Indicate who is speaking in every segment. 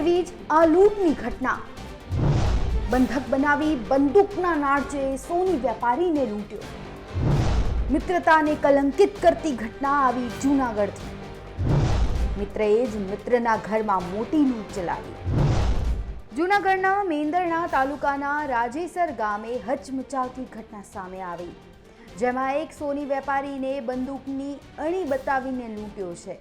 Speaker 1: જેવી જ આ લૂંટની ઘટના. બંધક બનાવી બંદૂકના નાળચે સોની વેપારીને લૂંટ્યો. મિત્રતાને કલંકિત કરતી ઘટના આવી જૂનાગઢથી. મિત્રએ જ મિત્રના ઘરમાં મોટી લૂંટ ચલાવી. જૂનાગઢના મેંદરણા તાલુકાના રાજેસર ગામે હચમચાવતી ઘટના સામે આવી, જેમાં એક સોની વેપારીને બંદૂકની અણી બતાવીને લૂંટ્યો છે.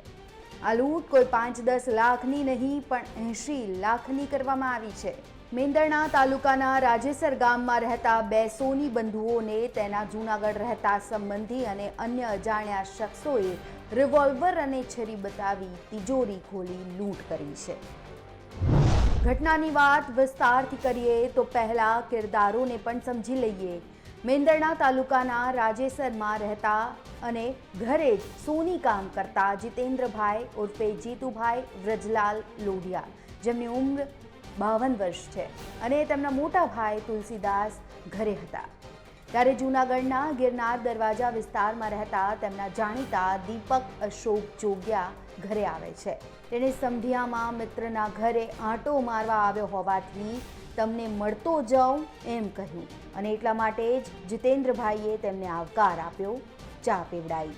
Speaker 1: આ લૂંટ કોઈ પાંચ દસ લાખની નહીં, પણ એંશી લાખની કરવામાં આવી છે. મેંદરણા તાલુકાના રાજેસર ગામમાં રહેતા બે સોની બંધુઓને તેના જૂનાગઢ રહેતા સંબંધી અને અન્ય અજાણ્યા શખ્સોએ રિવોલ્વર અને છરી બતાવી તિજોરી ખોલી લૂંટ કરી છે. ઘટનાની વાત વિસ્તારથી કરીએ તો પહેલા કિરદારોને પણ સમજી લઈએ. મેંદરણા તાલુકાના રાજેસરમાં રહેતા અને ઘરે જ સોની કામ કરતા જીતેન્દ્રભાઈ ઉર્ફે જીતુભાઈ વ્રજલાલ લોઢિયા જેમની ઉંમર બાવન વર્ષ છે અને તેમના મોટા ભાઈ તુલસીદાસ ઘરે હતા. ત્યારે જૂનાગઢના ગિરનાર દરવાજા વિસ્તારમાં રહેતા તેમના જાણીતા દીપક અશોક જોગ્યા ઘરે આવે છે. તેણે સંધ્યામાં મિત્રના ઘરે આંટો મારવા આવ્યો હોવાથી તમને મળતો જાઉં એમ કહ્યું. અને એટલા માટે જ જીતેન્દ્રભાઈએ તેમને આવકાર આપ્યો, ચા પીવડાવી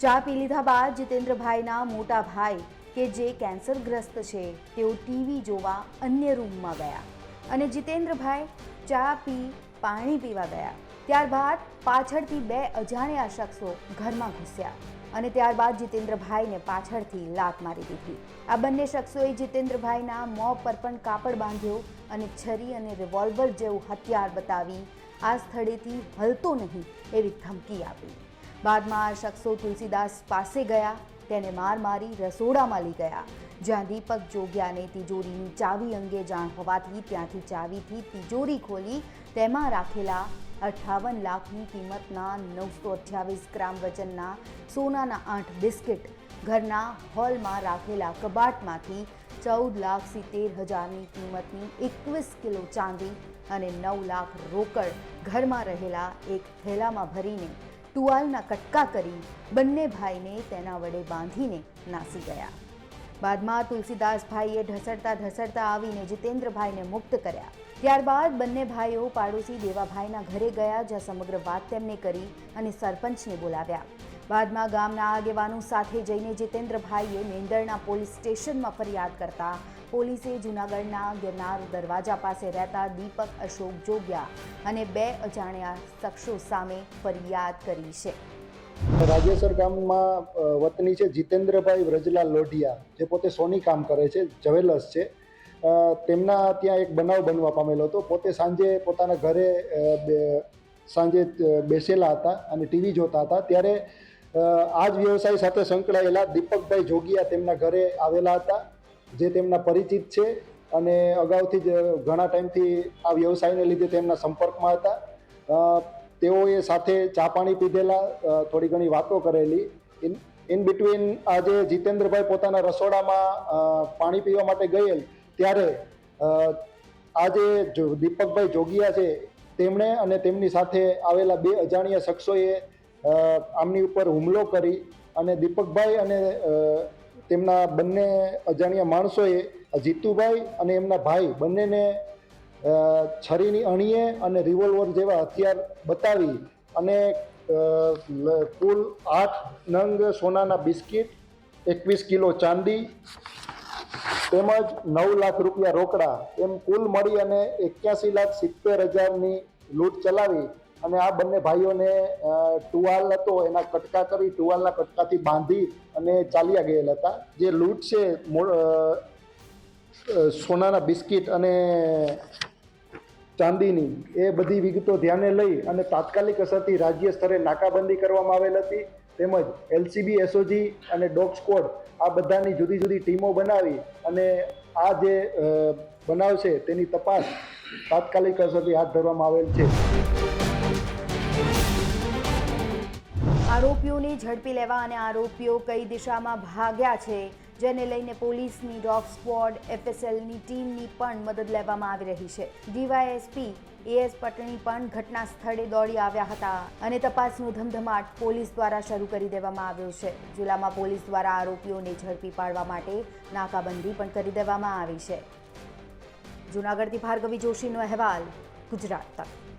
Speaker 1: ચા પી લીધા બાદ જીતેન્દ્રભાઈના મોટા ભાઈ, કે જે કેન્સરગ્રસ્ત છે, તેઓ ટીવી જોવા અન્ય રૂમમાં ગયા. અને જીતેન્દ્રભાઈ ચા પી, પાણી પીવા ગયા. ત્યારબાદ પાછળથી બે અજાણ્યા શખ્સો ઘરમાં ઘૂસ્યા. અને ત્યારબાદ જીતેન્દ્રભાઈને પાછળથી લાત મારી દીધી. આ બંને શખ્સોએ જીતેન્દ્રભાઈના મોં પર પણ કાપડ બાંધ્યો અને છરી અને રિવોલ્વર જેવું હથિયાર બતાવી આ સ્થળેથી હલતો નહીં એવી ધમકી આપી. બાદમાં આ શખ્સો તુલસીદાસ પાસે ગયા, તેને માર મારી રસોડામાં લઈ ગયા. જ્યાં દીપક જોગ્યાને તિજોરીની ચાવી અંગે જાણ હોવાથી ત્યાંથી ચાવીથી તિજોરી ખોલી તેમાં રાખેલા અઠ્ઠાવન લાખની કિંમતના નવસો અઠ્યાવીસ ગ્રામ વજનના સોનાના આઠ બિસ્કિટ ઘરના હોલમાં રાખેલા કબાટમાંથી ચૌદ લાખ સિત્તેર હજારની કિંમતની એકવીસ કિલો ચાંદી અને નવ લાખ રોકડ ઘરમાં રહેલા એક થેલામાં ભરીને ટુવાલના કટકા કરી બંને ભાઈને તેના વડે બાંધીને નાસી ગયા. બાદમાં તુલસીદાસભાઈએ ઢસડતા ઢસડતા આવીને જીતેન્દ્રભાઈને મુક્ત કર્યા. ત્યારબાદ બંને ભાઈઓ પાડોશી દેવાભાઈના ઘરે ગયા, જ્યાં સમગ્ર વાત તેમને કરી અને સરપંચને બોલાવ્યા. બાદમાં ગામના આગેવાનો સાથે જઈને જીતેન્દ્રભાઈએ મેંદરના પોલીસ સ્ટેશનમાં ફરિયાદ કરતા પોલીસે જૂનાગઢના ગિરનાર દરવાજા પાસે રહેતા દીપક અશોક જોગ્યા અને બે અજાણ્યા શખ્સો સામે ફરિયાદ કરી છે.
Speaker 2: રાજેસર ગામમાં વતની છે જીતેન્દ્રભાઈ વ્રજલાલ લોઢિયા, જે પોતે સોની કામ કરે છે, જવેલર્સ છે. તેમના ત્યાં એક બનાવ બનવા પામેલો હતો. પોતે સાંજે પોતાના ઘરે સાંજે બેસેલા હતા અને ટીવી જોતા હતા. ત્યારે આ જ વ્યવસાય સાથે સંકળાયેલા દીપકભાઈ જોગીયા તેમના ઘરે આવેલા હતા, જે તેમના પરિચિત છે અને અગાઉથી જ ઘણા ટાઈમથી આ વ્યવસાયને લીધે તેમના સંપર્કમાં હતા. તેઓએ સાથે ચા પાણી પીધેલા થોડી ઘણી વાતો કરેલી. ઇન બિટવીન આજે જીતેન્દ્રભાઈ પોતાના રસોડામાં પાણી પીવા માટે ગયેલ, ત્યારે આજે દીપકભાઈ જોગિયા છે, તેમણે અને તેમની સાથે આવેલા બે અજાણ્યા શખ્સોએ આમની ઉપર હુમલો કરી અને દીપકભાઈ અને તેમના બંને અજાણ્યા માણસોએ, જીતુભાઈ અને એમના ભાઈ બંનેને છરીની અણીએ અને રિવોલ્વર જેવા હથિયાર બતાવી અને કુલ આઠ નંગ સોનાના બિસ્કિટ, એકવીસ કિલો ચાંદી તેમજ નવ લાખ રૂપિયા રોકડા એમ કુલ મળી અને એક્યાસી લાખ સિત્તેર હજારની લૂંટ ચલાવી અને આ બંને ભાઈઓને ટુવાલ હતો, એના કટકા કરી ટુવાલના કટકાથી બાંધી અને ચાલ્યા ગયેલા હતા. જે લૂંટ છે સોનાના બિસ્કિટ અને ચાંદીની એ બધી વિગતો ધ્યાને લઈ અને તાત્કાલિક અસરથી રાજ્ય સ્તરે નાકાબંધી કરવામાં આવેલ હતી. તેમજ એલસીબી, એસઓજી અને ડોગ સ્કોડ આ બધાની જુદી જુદી ટીમો બનાવી અને આ જે બનાવ છે તેની તપાસ તાત્કાલિક અસરથી હાથ ધરવામાં આવેલ છે.
Speaker 1: આરોપીઓને ઝડપી લેવા અને આરોપીઓ કઈ દિશામાં ભાગ્યા છે જેને લઈને પોલીસની ડોગ સ્ક્વોડ, એફએસએલની ટીમની પણ મદદ લેવામાં આવી રહી છે. ડીવાયએસપી એએસ પટણી પણ ઘટના સ્થળે દોડી આવ્યા હતા અને તપાસનો ધમધમાટ પોલીસ દ્વારા શરૂ કરી દેવામાં આવ્યો છે. જિલ્લામાં પોલીસ દ્વારા આરોપીઓને ઝડપી પાડવા માટે નાકાબંધી પણ કરી દેવામાં આવી છે. જૂનાગઢથી ભાર્ગવી જોશીનો અહેવાલ, ગુજરાત તક.